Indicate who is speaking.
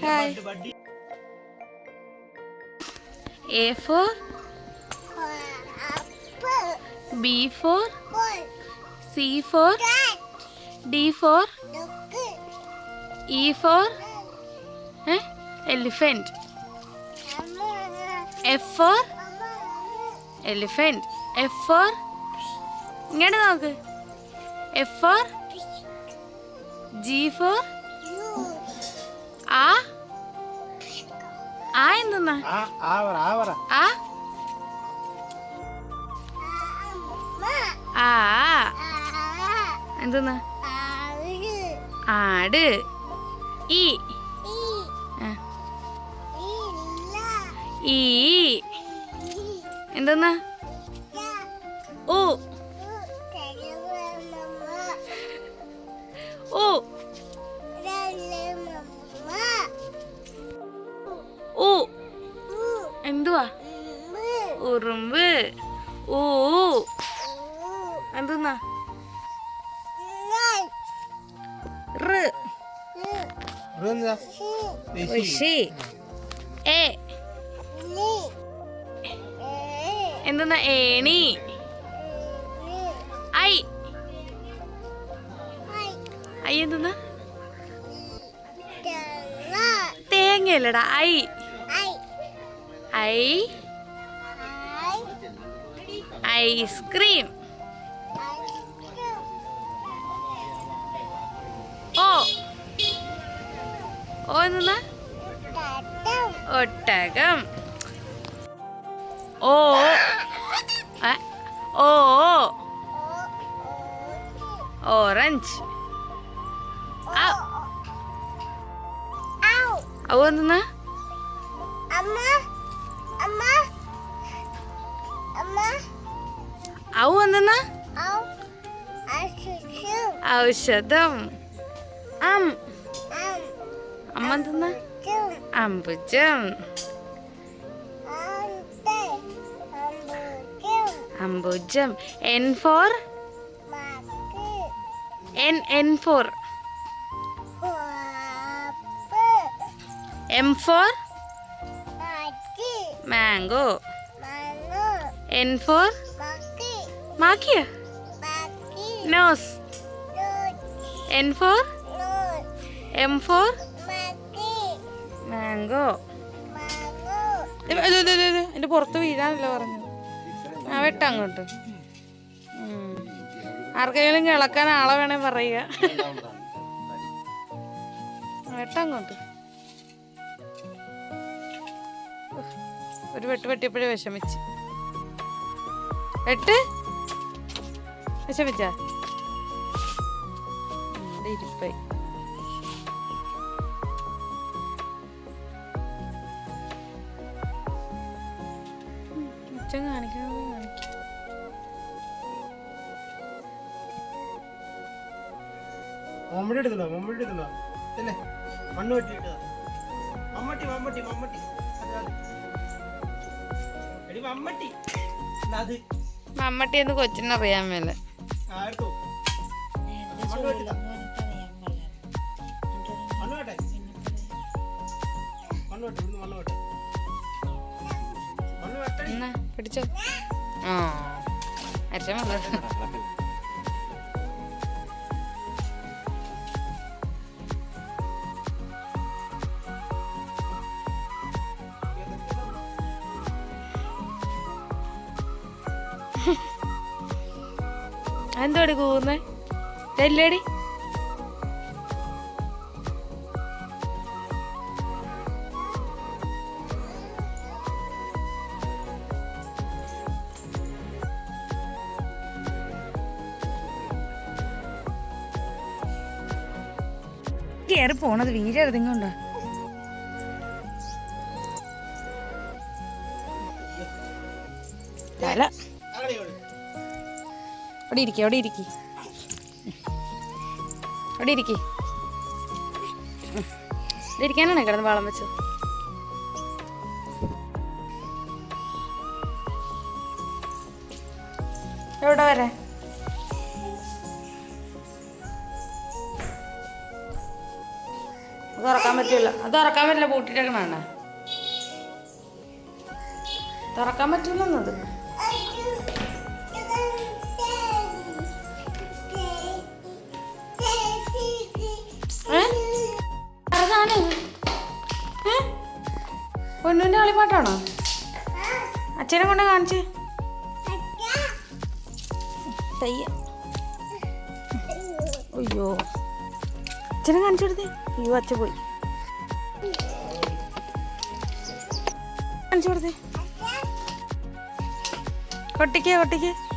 Speaker 1: Hi A for B for C for D for E for elephant F for? Elephant F for? ഇങ്ങോട്ട് നോക്ക്. F four G four ആ? ആ? എന്തെന്നാ?
Speaker 2: ആ ആ
Speaker 1: എന്തെന്നാ? ആട്. ഈ. ആ. ഈ. എന്തെന്നാ? ഓ ഉറുമ്പ്. ഊ എന്തെന്നാ? എന്തെന്നാ? ഏണി. ഐ. ഐ എന്തെന്നാ? തേങ്ങയല്ലടാ ഐ. ഐ. ഐസ്ക്രീം ഓ. ഓ എന്തെന്നാ? ഒട്ടകം. ഓ. ഓ. ഓറഞ്ച്. ഔ. എന്തെന്നാ? ഔ എന്തെന്നാ? ഔഷധം. അം. അമ്മ എന്തെന്നാ? അമ്പുജം. അമ്പുജം. N for N N for M for mango N for മാക്കിയ nose N for M for mango എന്റെ പുറത്ത് വീഴാനല്ലോ പറഞ്ഞു ആ വെട്ട അങ്ങോട്ട്. ആർക്കെങ്കിലും കിളക്കാൻ ആളെ വേണേ പറയുക. വെട്ട അങ്ങോട്ട്. ഒരു വെട്ട് വെട്ടിയപ്പോഴേ വിഷമിച്ച്. വെട്ട് ഇവിടെ ഇരിപ്പായി ഉച്ചം കാണിക്കണത് കാണിക്കും.
Speaker 2: മമ്മൂട്ടി എടുത്തോ മമ്മൂട്ടി എടുത്തോ അല്ലേ മണ്ണ് വെട്ടി ഇട്ടതാ മമ്മട്ടി മമ്മട്ടി. മമ്മട്ടി. മമ്മട്ടി
Speaker 1: മമ്മട്ടി എന്ന് കൊച്ചിനറിയാൻ മേലെ. പിടിച്ചോ ആ അച്ഛൻ വന്നു എന്തോടി കൂന്നേ തെല്ലടി. കയറി പോണത് വീഴരുതിങ്ങോണ്ടാ തല. അവിടെ ഇരിക്കേ അവിടെ ഇരിക്കേ. അവിടെ ഇരിക്കേ. ഇരിക്കാനാണ് കിടന്ന് വളം വെച്ചത്? എവിടെ വരെ? അത് തുറക്കാൻ പറ്റില്ല. അത് തുറക്കാൻ പറ്റില്ല പൂട്ടിട്ടേക്കണ തുറക്കാൻ പറ്റില്ലെന്നത്. പൊന്നുവിന്റെ കളിപ്പാട്ടാണോ? അച്ഛനെ കൊണ്ട് കാണിച്ച്. അയ്യോ. അച്ഛനെ കാണിച്ചു കൊടുത്തേ. അയ്യോ അച്ഛൻ പോയി. കാണിച്ചു കൊടുത്തേ. കൊട്ടിക്കേ കൊട്ടിക്കേ.